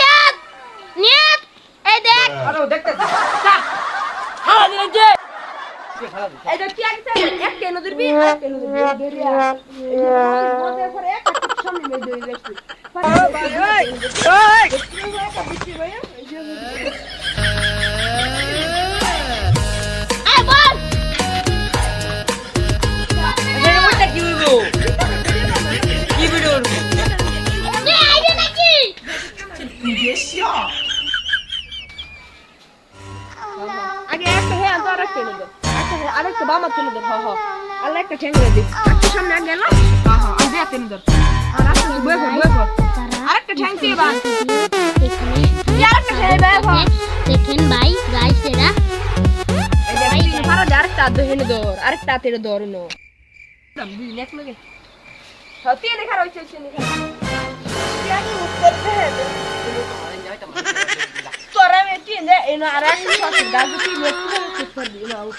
দিছে আর কি আদর করে নি পাক সরে নিচে হ্যাঁ হ্যাঁ একটু নি সর না হ্যাঁ আর হচ্ছে না তো কি বলে তুমি রাইলে যে বাইক বলা লাই দিতাস এই দেখ নিয়ত নিয়ত এই দেখ কি আছে এক কেন ধরবি এক কেন ধরবি ধরিয়া বলতে পরে এক সামনে মে ধরে গেছি আই হে বামা কেন ধর হ্যাঁ হ্যাঁ আর একটা ঠেঙ্গে দে একটা সামনে আগে হ্যাঁ আর দেয়া কেন ধর আর একটা বয়ে কর বয়ে কর আরেকটা ঠ্যাং দিয়ে ঠ্যাং দেখেন ভাই গাইস এরা নো নেক লাগে দেখা রইছে সে দেখা উত্তর দে তোরা এনো কর না উঠ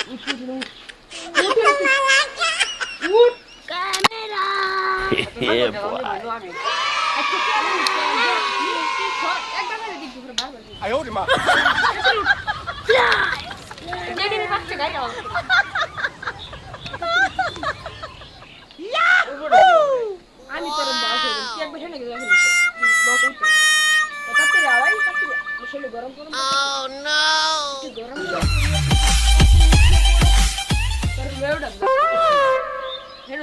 yeah, boy. আচ্ছা কি আমি একদম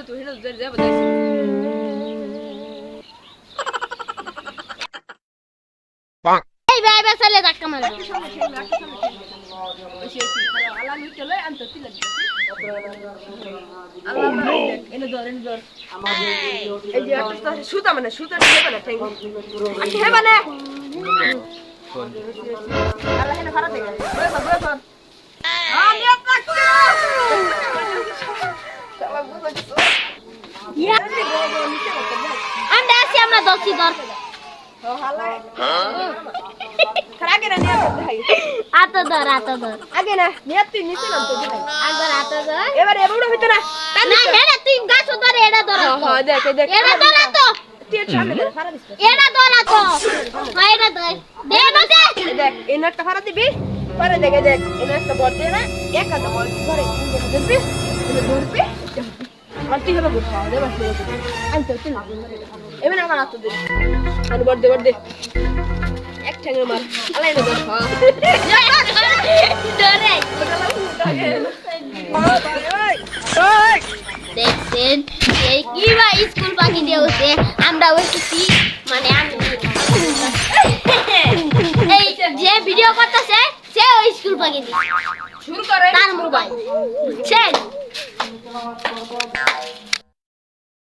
তুই হেনো যা যা বাদাই এই ভাই বাসালে ধাক্কা মারো। আল্লাহ মিটে লয় আনতে তিলা আল্লাহ এনে ধর এনে ধর। এই যে একটা সুতা মানে সুতা দিয়ে ঠ্যাং হে আল্লাহ হেনে খারাপ দেখে। বয়ে বয়ে কর আমি আপনার আমরা আছি আমরা দশি দর আগে না নিয়ে দেখাই আত ধর আত ধর আগে না নিয়ে তুই নিচে নাম তো দেখাই আগর ধর এবার হইতো না না তুই গাছ ধরে ধর। হ্যাঁ দেখ দেখ ধর ধর হ্যাঁ ধর। দে দে। দেখ দিবি। পরে দেখে দেখ একটা বল দিয়ে না এক হাতে বল ধরে ধরবি। ধরবি আর তুই হবে বুঝা দে বাস আমি তো তুই এমন আমার হাত দে বল দে বল দে। এক ঠ্যাঙে মার। আলাই না হ্যাঁ দেখছেন? এই কি বা স্কুল পাখি দিয়ে হচ্ছে আমরা হইতেছি মানে আমি এই যে ভিডিও করতেছে সে ওই স্কুল পাখি দিয়ে। শুরু করে। তার মোবাইল। বুঝছেন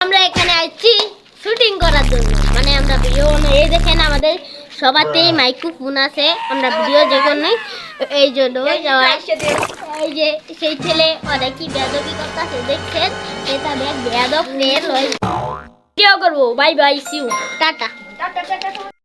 আমরা এখানে আসছি শুটিং করার জন্য। মানে আমরা ভিডিও এই দেখেন আমাদের সবাতেই মাইক্রোফোন আছে আমরা ভিডিও যে কোনো এই জন্য যাওয়া এই যে সেই ছেলে অনেক কি বেদবি করতেছে দেখছেন এটা বেদব নিয়ে লয় ভিডিও করব। Bye bye see you tata tata tata.